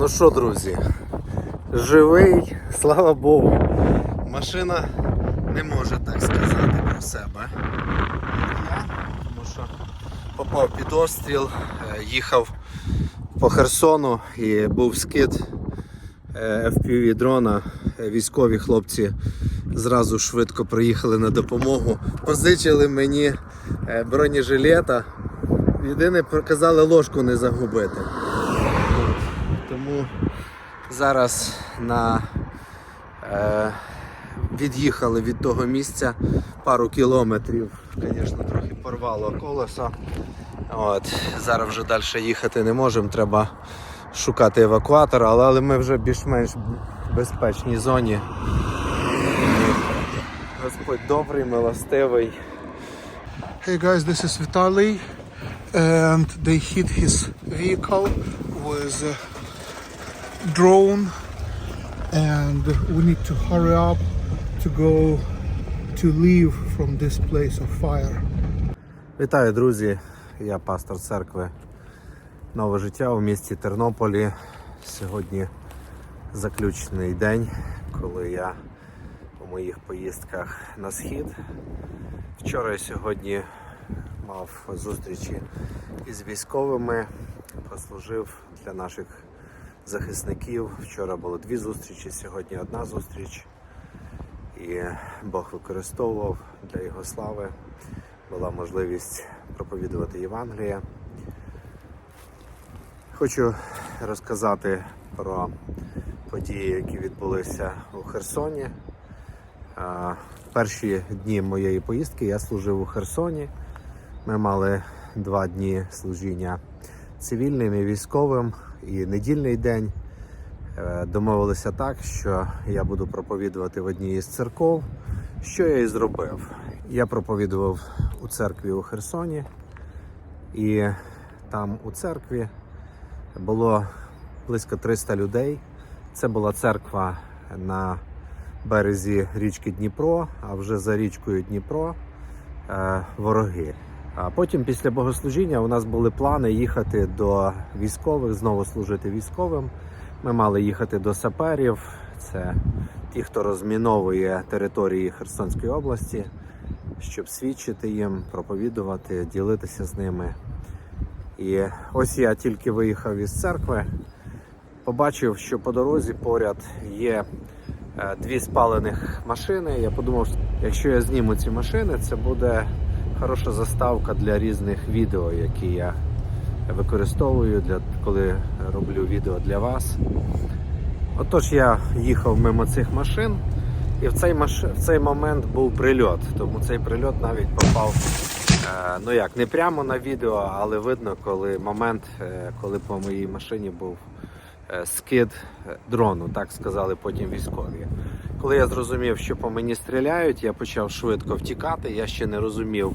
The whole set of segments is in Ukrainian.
Ну що, друзі, живий, слава Богу. Машина не може так сказати про себе. Я, тому що попав під обстріл, е, їхав по Херсону і був скид е, FPV дрона. Е, Військові хлопці зразу швидко приїхали на допомогу. Позичили мені бронежилета. Єдине, казали ложку не загубити. Зараз на, е, від'їхали від того місця пару кілометрів. Звісно, трохи порвало колесо. От, зараз вже далі їхати не можемо, треба шукати евакуатор, але, але ми вже більш-менш безпечній зоні. Господь добрий, милостивий. Hey guys, this is Vitaly, and they hit his vehicle with a drone, and we need to hurry up to go to leave from this place of fire. Вітаю, друзі! Я пастор церкви Нове життя у місті Тернополі. Сьогодні заключний день, коли я у моїх поїздках на схід. Вчора і сьогодні мав зустрічі із військовими, послужив для наших захисників. Вчора було дві зустрічі, сьогодні одна зустріч. І Бог використовував для його слави. Була можливість проповідувати Євангеліє. Хочу розказати про події, які відбулися у Херсоні. Перші дні моєї поїздки я служив у Херсоні. Ми мали два дні служіння цивільним і військовим і недільний день. Е, Домовилися так, що я буду проповідувати в одній із церков, що я і зробив. Я проповідував у церкві у Херсоні, і там у церкві було близько 300 людей. Це була церква на березі річки Дніпро, а вже за річкою Дніпро е, вороги. А потім, після богослужіння, у нас були плани їхати до військових, знову служити військовим. Ми мали їхати до саперів, це ті, хто розміновує території Херсонської області, щоб свідчити їм, проповідувати, ділитися з ними. І ось я тільки виїхав із церкви, побачив, що по дорозі поряд є е, дві спалених машини. Я подумав, якщо я зніму ці машини, це буде хороша заставка для різних відео, які я використовую, для, коли роблю відео для вас. Отож, я їхав мимо цих машин, і в цей, маш... в цей момент був прильот. Тому цей прильот навіть попав, е, ну як, не прямо на відео, але видно, коли момент, е, коли по моїй машині був е, скид дрону, так сказали потім військові. Коли я зрозумів, що по мені стріляють, я почав швидко втікати. Я ще не розумів,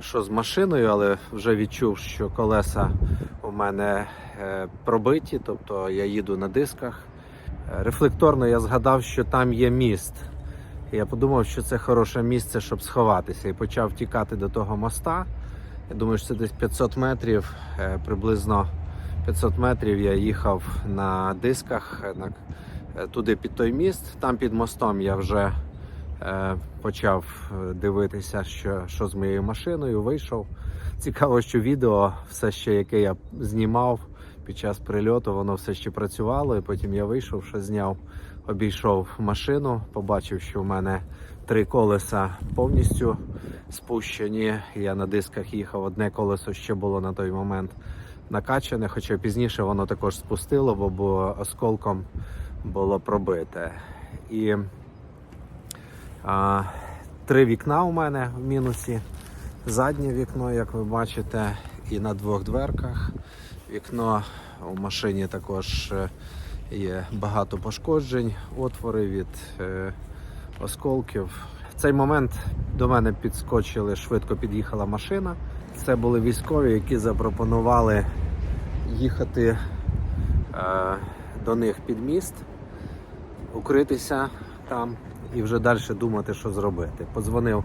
що з машиною, але вже відчув, що колеса у мене е, пробиті, тобто я їду на дисках. Е, Рефлекторно я згадав, що там є міст. Я подумав, що це хороше місце, щоб сховатися, і почав тікати до того моста. Я думаю, що це десь 500 метрів, е, приблизно 500 метрів я їхав на дисках туди під той міст. Там під мостом я вже е, почав е, дивитися, що, що з моєю машиною. Вийшов. Цікаво, що відео, все ще яке я знімав під час прильоту, воно все ще працювало. І потім я вийшов, що зняв, обійшов машину, побачив, що в мене три колеса повністю спущені. Я на дисках їхав. Одне колесо ще було на той момент накачане, хоча пізніше воно також спустило, бо, бо осколком було пробите. І а, три вікна у мене в мінусі. Заднє вікно, як ви бачите, і на двох дверках. Вікно у машині також е, є багато пошкоджень, отвори від е, осколків. В цей момент до мене підскочили, швидко під'їхала машина. Це були військові, які запропонували їхати е, до них під міст, укритися там і вже далі думати, що зробити. Подзвонив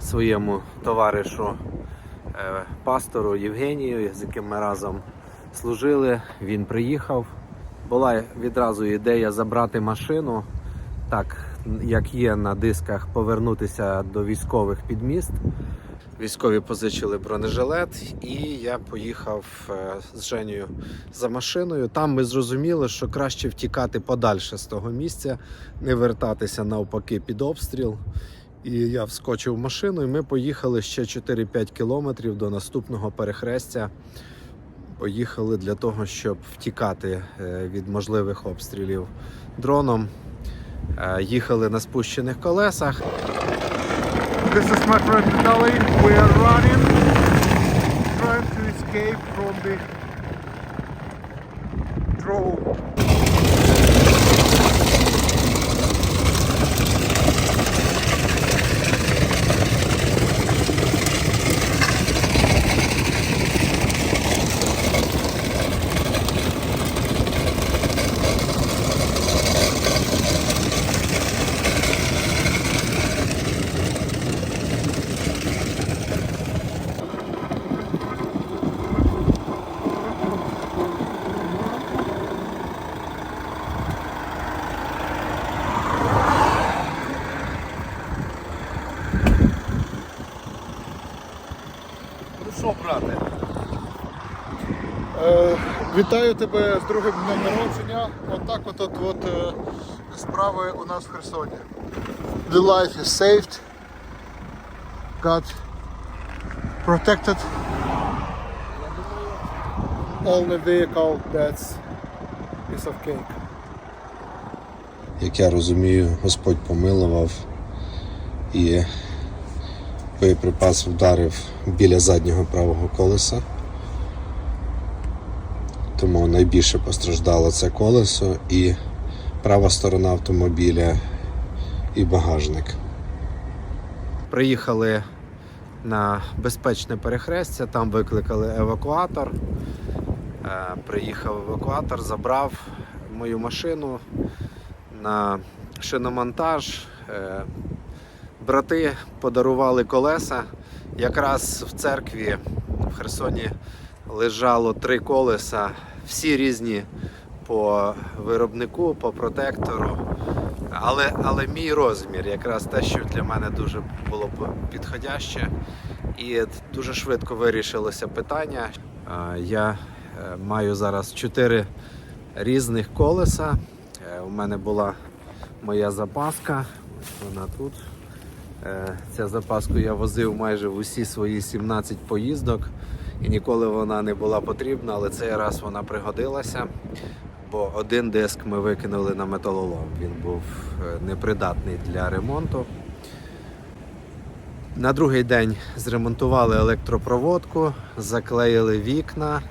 своєму товаришу е, пастору Євгенію, з яким ми разом служили. Він приїхав була відразу ідея забрати машину, так як є на дисках, повернутися до військових під міст. Військові позичили бронежилет, і я поїхав е, з Женєю за машиною. Там ми зрозуміли, що краще втікати подальше з того місця, не вертатися навпаки під обстріл. І я вскочив в машину, і ми поїхали ще 4-5 кілометрів до наступного перехрестя. Поїхали для того, щоб втікати е, від можливих обстрілів дроном. Е, Їхали на спущених колесах. This is my friend Vitaly. We are running, trying to escape from the drone. Що, брате? Е, вітаю тебе з другим днем народження. Отак от, от, от е, справи у нас в Херсоні. The life is saved. God protected. Only vehicle that's piece of cake. Як я розумію, Господь помилував і боєприпас вдарив біля заднього правого колеса. Тому найбільше постраждало це колесо і права сторона автомобіля і багажник. Приїхали на безпечне перехрестя, там викликали евакуатор. Е, Приїхав евакуатор, забрав мою машину на шиномонтаж. Брати подарували колеса. Якраз в церкві в Херсоні лежало три колеса, всі різні по виробнику, по протектору. Але, але мій розмір, якраз те, що для мене дуже було підходяще. І дуже швидко вирішилося питання. Я е, маю зараз чотири різних колеса. Е, У мене була моя запаска. Вона тут. Е, Ця запаску я возив майже в усі свої 17 поїздок. І ніколи вона не була потрібна, але цей раз вона пригодилася. Бо один диск ми викинули на металолом. Він був е, непридатний для ремонту. На другий день зремонтували електропроводку, заклеїли вікна,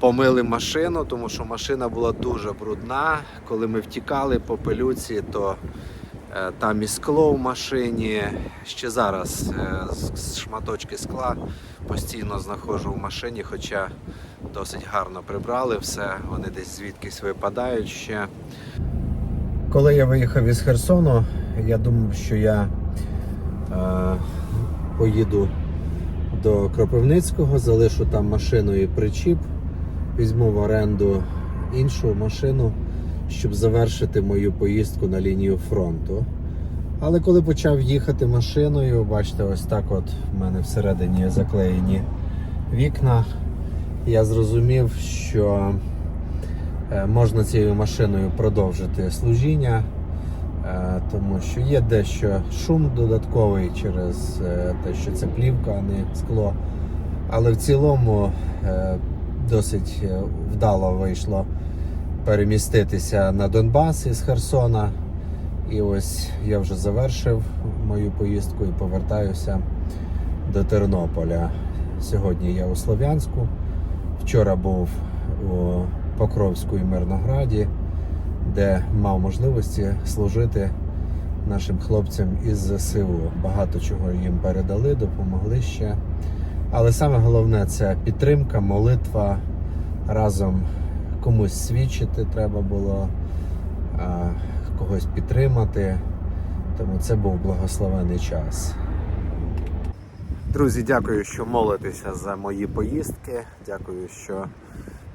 помили машину, тому що машина була дуже брудна. Коли ми втікали по пилюці, то там і скло в машині. Ще зараз е, шматочки скла постійно знаходжу в машині, хоча досить гарно прибрали все, вони десь звідкись випадають ще. Коли я виїхав із Херсону, я думав, що я е, поїду до Кропивницького, залишу там машину і причіп, візьму в оренду іншу машину, щоб завершити мою поїздку на лінію фронту. Але коли почав їхати машиною, бачите, ось так от в мене всередині заклеєні вікна, я зрозумів, що е, можна цією машиною продовжити служіння. Е, тому що є дещо шум додатковий через е, те, що це плівка, а не скло. Але в цілому досить вдало вийшло переміститися на Донбас із Херсона. І ось я вже завершив мою поїздку і повертаюся до Тернополя. Сьогодні я у Слов'янську. Вчора був у Покровську і Мирнограді де мав можливості служити нашим хлопцям із ЗСУ. Багато чого їм передали, допомогли ще. Але саме головне це підтримка, молитва. Разом комусь свідчити треба було, когось підтримати. Тому це був благословений час. Друзі, дякую, що молитеся за мої поїздки. Дякую, що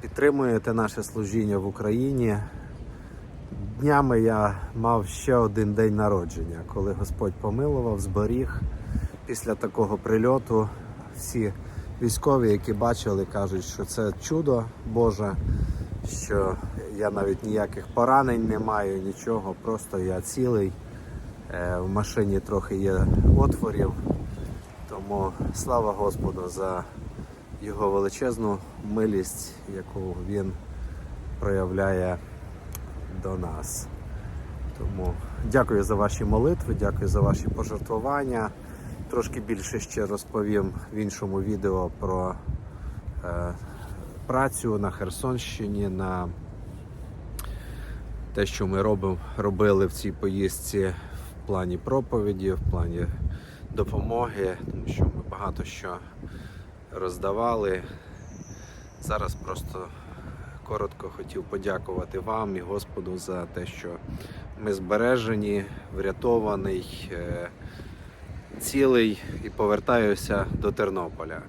підтримуєте наше служіння в Україні. Днями я мав ще один день народження, коли Господь помилував, зберіг після такого прильоту. Всі військові, які бачили, кажуть, що це чудо Боже, що я навіть ніяких поранень не маю, нічого, просто я цілий. Е, В машині трохи є отворів. Тому слава Господу за його величезну милість, яку він проявляє до нас. Тому дякую за ваші молитви, дякую за ваші пожертвування. Трошки більше ще розповім в іншому відео про е, працю на Херсонщині, на те, що ми робимо, робили в цій поїздці в плані проповіді, в плані допомоги, тому що ми багато що роздавали. Зараз просто коротко хотів подякувати вам і Господу за те, що ми збережені, врятований, е, цілий і повертаюся до Тернополя.